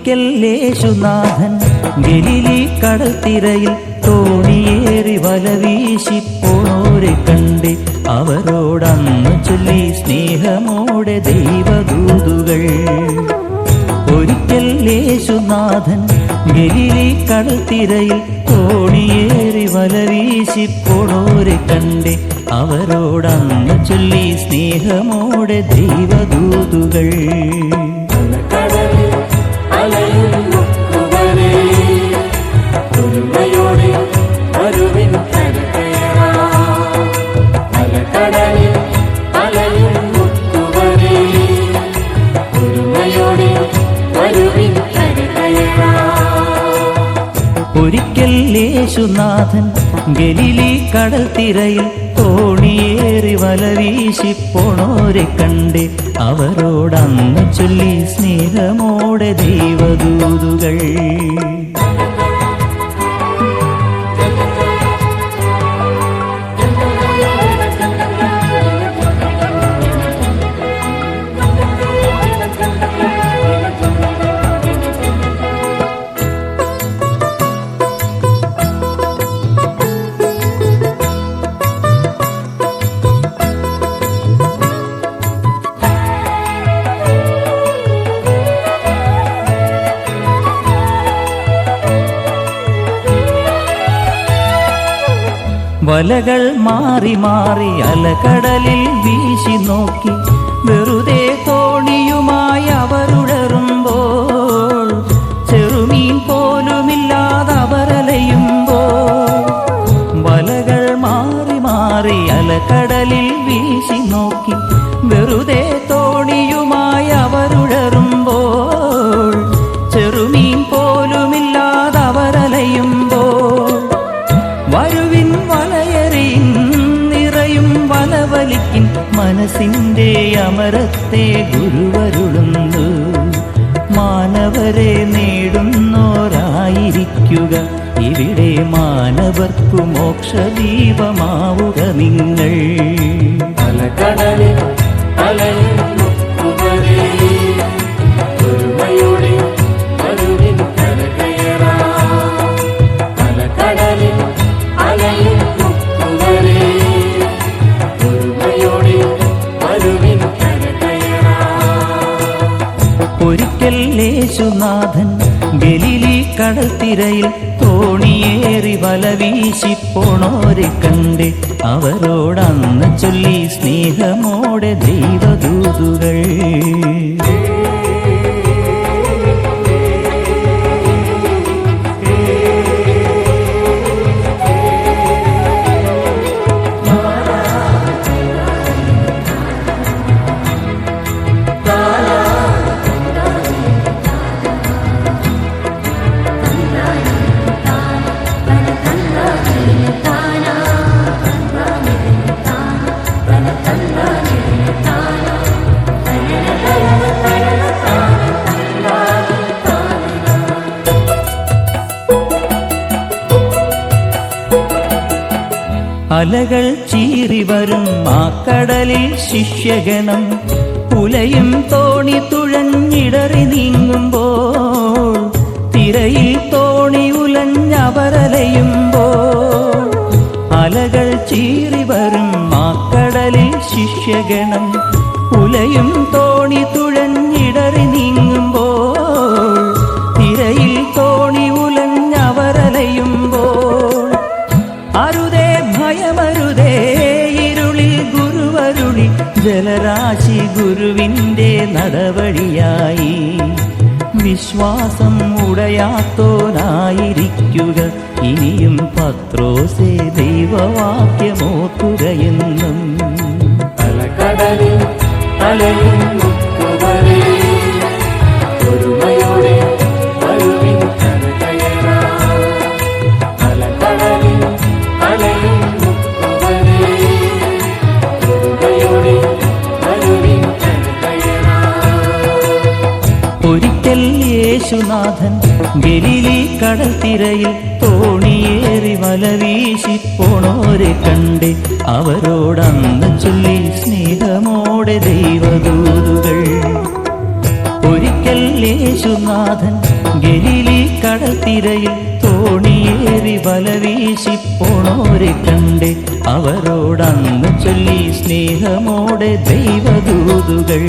ഒരിക്കൽ യേശുനാഥൻ ഗലിലി കടൽത്തിരയിൽ തോണിയേറി വല വീശി പോണോരെ കണ്ട് അവരോടന്ന് ചൊല്ലി സ്നേഹമോടെ ദൈവദൂതുകൾ. ഒരിക്കൽ യേശുനാഥൻ ഗലിലി കടൽത്തിരയിൽ തോണിയേറി വല വീശി പോണോരെ കണ്ട് അവരോടന്ന് ചൊല്ലി സ്നേഹമോടെ ദൈവദൂതുകൾ. ഒരിക്കൽ യേശുനാഥൻ ഗലിലി കടൽ തിരയിൽ തോണിയേറി വല വീശിപ്പോണോരെ കണ്ട് അവരോടന്ന് ചൊല്ലി സ്നേഹമോടെ ദൈവദൂതുകൾ. വലകൾ മാറി മാറി അലകടലിൽ വീശി നോക്കി. വെറുതെ തോണിയുമായി അവരുടറുമ്പോൾ ചെറുമീൻ പോലുമില്ലാതെ അവരലയുമ്പോൾ വലകൾ മാറി മാറി അലകടലിൽ വീശി നോക്കി. വെറുതെ മനസ്സിന്റെ അമരത്തെ ഗുരുവരുളുന്നു. മാനവരെ നേടുന്നോരായിരിക്കുക. ഇവിടെ മാനവർക്കു മോക്ഷദീപമാവുക നിങ്ങൾ. അലക്കടലിൽ അലയും യേശുനാഥൻ ഗലിലി കടൽത്തിരയിൽ തോണിയേറി വല വീശിപ്പോണോരെ കണ്ട് അവരോടന്ന് ചൊല്ലി സ്നേഹമോടെ ദൈവദൂതുകൾ. അലകൾ ചീറി വരും ആ കടലിൽ ശിഷ്യഗണം. പുലയും തോണി തുഴഞ്ഞിടറി നീങ്ങുമ്പോൾ തിരയിൽ തോണി ഉലഞ്ഞവരലയുമ്പോൾ അലകൾ ചീറി വരും ആ കടലിൽ ശിഷ്യഗണം. പുലയും തോണി തുഴഞ്ഞിടറി നീങ്ങുമ്പോൾ വിശ്വാസം ഉടയാത്തോനായിരിക്കുക. ഇനിയും പത്രോസേ ദൈവവാക്യമോക്കുകയെന്നും അലക്കടലിൽ അലയും യേശുനാഥൻ ഗലീലി കടൽ തിരയിൽ തോണിയേറി വല വീശി പോണോരെ കണ്ട് അവരോടന്ന് ചൊല്ലി സ്നേഹമോടെ ദൈവദൂതുകൾ. ഒരിക്കൽ യേശുനാഥൻ ഗലീലി തിരയിൽ തോണിയേറി വലവീശി പോണോരെ കണ്ട് അവരോടന്ന് ചൊല്ലി സ്നേഹമോടെ ദൈവദൂതുകൾ.